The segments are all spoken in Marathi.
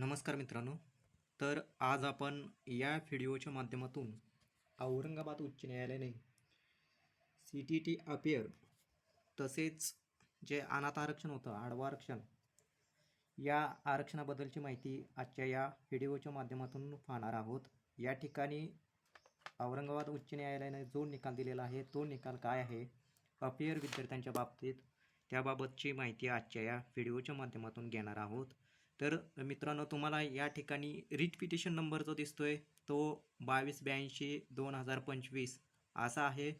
नमस्कार मित्रांनो. तर आज आपण या व्हिडिओच्या माध्यमातून औरंगाबाद उच्च न्यायालयाने सी टी टी अपियर तसेच जे अनाथ आरक्षण होतं आडवं आरक्षण या आरक्षणाबद्दलची माहिती आजच्या या व्हिडिओच्या माध्यमातून पाहणार आहोत. या ठिकाणी औरंगाबाद उच्च न्यायालयाने जो निकाल दिलेला आहे तो निकाल काय आहे अपियर विद्यार्थ्यांच्या बाबतीत त्याबाबतची माहिती आजच्या या व्हिडिओच्या माध्यमातून घेणार आहोत. तर मित्रांनो तुम्हाला या ठिकाणी रिटपिटेशन नंबर जो दिसतो आहे तो बावीस ब्याऐंशी दोन हजार पंचवीस असा आहे.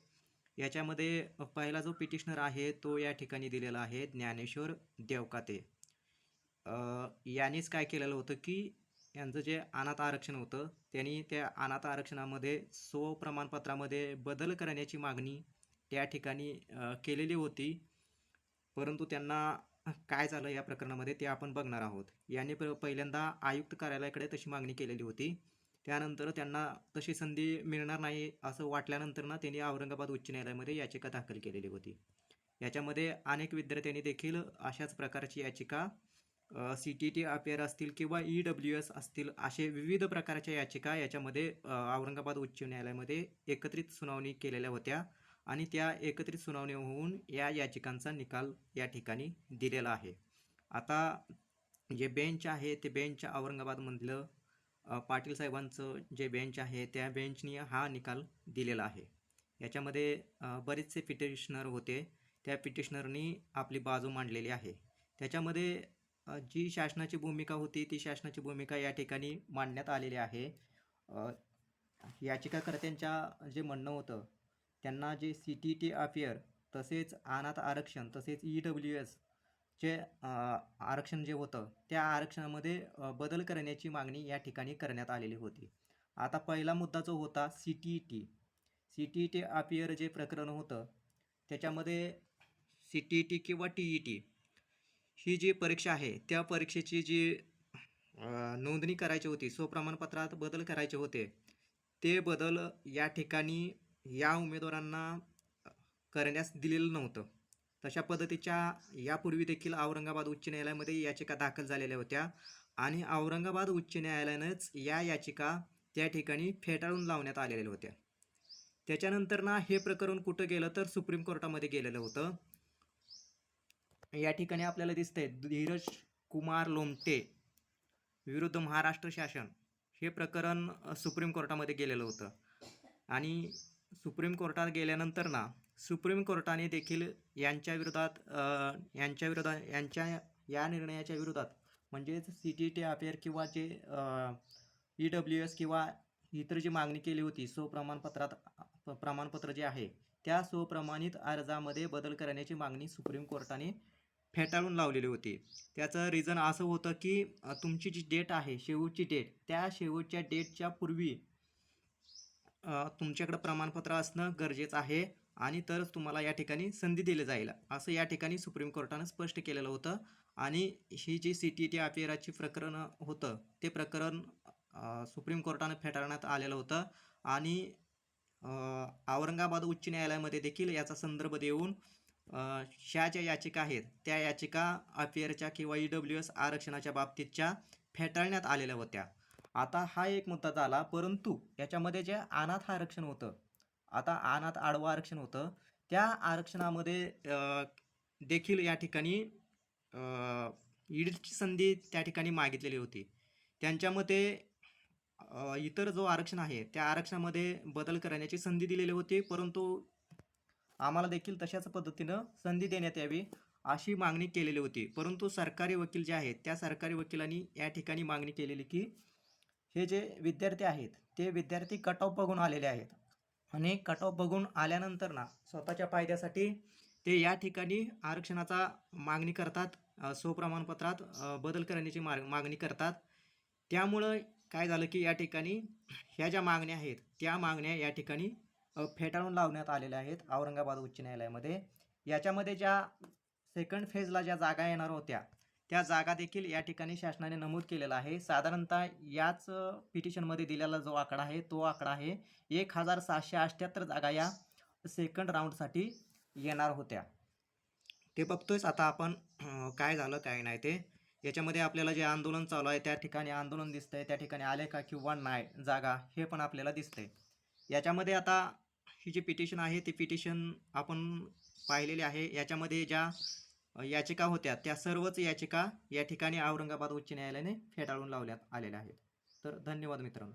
याच्यामध्ये पहिला जो पिटिशनर आहे तो या ठिकाणी दिलेला आहे ज्ञानेश्वर देवकाते. यानेच काय केलेलं होतं की यांचं जे अनाथ आरक्षण होतं त्यांनी त्या अनाथ आरक्षणामध्ये स्व प्रमाणपत्रामध्ये बदल करण्याची मागणी त्या ठिकाणी केलेली होती. परंतु त्यांना काय झालं या प्रकरणामध्ये ते आपण बघणार आहोत. यांनी प पहिल्यांदा आयुक्त कार्यालयाकडे तशी मागणी केलेली होती. त्यानंतर त्यांना तशी संधी मिळणार नाही असं वाटल्यानंतर ना त्यांनी औरंगाबाद उच्च न्यायालयामध्ये याचिका दाखल केलेली होती. याच्यामध्ये अनेक विद्यार्थ्यांनी देखील अशाच प्रकारची याचिका सी टी टी अपेअर असतील किंवा ई डब्ल्यू एस असतील असे विविध प्रकारच्या याचिका याच्यामध्ये औरंगाबाद उच्च न्यायालयामध्ये एकत्रित सुनावणी केलेल्या होत्या. आणि त्या एकत्रित सुनावणी होऊन या याचिकांचा निकाल या ठिकाणी दिलेला आहे. आता जे बेंच आहे ते बेंच औरंगाबादमधलं पाटील साहेबांचं जे बेंच आहे त्या बेंचनी हा निकाल दिलेला आहे. याच्यामध्ये बरेचसे पिटिशनर होते. त्या पिटिशनरनी आपली बाजू मांडलेली आहे. त्याच्यामध्ये जी शासनाची भूमिका होती ती शासनाची भूमिका या ठिकाणी मांडण्यात आलेली आहे. याचिकाकर्त्यांच्या जे म्हणणं होतं त्यांना जे सी टी टी अफेअर तसेच अनाथ आरक्षण तसेच ई डब्ल्यू एस जे आरक्षण जे होतं त्या आरक्षणामध्ये बदल करण्याची मागणी या ठिकाणी करण्यात आलेली होती. आता पहिला मुद्दा जो होता C T T C T T appear जे प्रकरण होतं त्याच्यामध्ये सी टी टी किंवा टी ई टी ही जी परीक्षा आहे त्या परीक्षेची जी नोंदणी करायची होती स्वप्रमाणपत्रात बदल करायचे होते ते बदल या ठिकाणी या उमेदवारांना करण्यास दिलेलं नव्हतं. तशा पद्धतीच्या यापूर्वी देखील औरंगाबाद उच्च न्यायालयामध्ये याचिका दाखल झालेल्या होत्या आणि औरंगाबाद उच्च न्यायालयानंच या याचिका त्या ठिकाणी फेटाळून लावण्यात आलेल्या होत्या. त्याच्यानंतर ना हे प्रकरण कुठं गेलं तर सुप्रीम कोर्टामध्ये गेलेलं होतं. या ठिकाणी आपल्याला दिसतंय धीरज कुमार लोमटे विरुद्ध महाराष्ट्र शासन हे प्रकरण सुप्रीम कोर्टामध्ये गेलेलं होतं. आणि सुप्रीम कोर्टात गेल्यानंतर ना सुप्रीम कोर्टाने देखील यांच्या विरोधात यांच्या विरोधात यांच्या या निर्णयाच्या विरोधात म्हणजेच सी टी टी अफेअर किंवा जे ई डब्ल्यू एस किंवा इतर जी मागणी केली होती सो प्रमाणपत्रात प्रमाणपत्र जे आहे त्या स्वप्रमाणित अर्जामध्ये बदल करण्याची मागणी सुप्रीम कोर्टाने फेटाळून लावलेली होती. त्याचं रिझन असं होतं की तुमची जी डेट आहे शेवटची डेट त्या शेवटच्या डेटच्या पूर्वी तुमच्याकडं प्रमाणपत्र असणं गरजेचं आहे आणि तरच तुम्हाला या ठिकाणी संधी दिली जाईल. असं या ठिकाणी सुप्रीम कोर्टानं स्पष्ट केलेलं होतं आणि ही जी सी टी टी अपियराची प्रकरण होतं ते प्रकरण सुप्रीम कोर्टानं फेटाळण्यात आलेलं होतं आणि औरंगाबाद उच्च न्यायालयामध्ये देखील याचा संदर्भ देऊन ह्या ज्या याचिका आहेत त्या याचिका अफेअरच्या किंवा ई डब्ल्यू एस आरक्षणाच्या बाबतीतच्या फेटाळण्यात आलेल्या होत्या. आता हा एक मुद्दा झाला परंतु याच्यामध्ये जे अनाथ आरक्षण होतं आता अनाथ आडवं आरक्षण होतं त्या आरक्षणामध्ये देखील या ठिकाणी ईडची संधी त्या ठिकाणी मागितलेली होती. त्यांच्यामध्ये इतर जो आरक्षण आहे त्या आरक्षणामध्ये बदल करण्याची संधी दिलेली होती परंतु आम्हाला देखील तशाच पद्धतीनं संधी देण्यात यावी अशी मागणी केलेली होती. परंतु सरकारी वकील जे आहेत त्या सरकारी वकिलांनी या ठिकाणी मागणी केलेली की हे जे विद्यार्थी आहेत ते विद्यार्थी कट ऑफ बघून आलेले आहेत. आणि कट ऑफ बघून आल्यानंतर ना स्वतःच्या फायद्यासाठी ते या ठिकाणी आरक्षणाचा मागणी करतात अ, स्वप्रमाणपत्रात बदल करण्याची माग मागणी करतात. त्यामुळं काय झालं की या ठिकाणी ह्या ज्या मागण्या आहेत त्या मागण्या या ठिकाणी फेटाळून लावण्यात आलेल्या आहेत औरंगाबाद उच्च न्यायालयामध्ये. याच्यामध्ये ज्या सेकंड फेजला ज्या जागा येणार होत्या त्या जागा देखील या ठिकाणी शासनाने नमूद केलेला आहे. साधारणतः याच पिटिशनमध्ये दिलेला जो आकडा आहे तो आकडा आहे एक हजार सहाशे अठ्ठ्याहत्तर जागा या सेकंड राऊंडसाठी येणार होत्या. ते बघतोयच आता आपण काय झालं काय नाही ते. याच्यामध्ये आपल्याला जे आंदोलन चालू आहे त्या ठिकाणी आंदोलन दिसतंय त्या ठिकाणी आले का किंवा नाही जागा हे पण आपल्याला दिसतंय. याच्यामध्ये आता ही जी पिटिशन आहे ती पिटिशन आपण पाहिलेली आहे. याच्यामध्ये ज्या याचिका होत्या. त्या सर्वच याचिका या ठिकाणी औरंगाबाद उच्च न्यायालयाने फेटाळून लावण्यात आलेल्या आहेत. तर धन्यवाद मित्रांनो.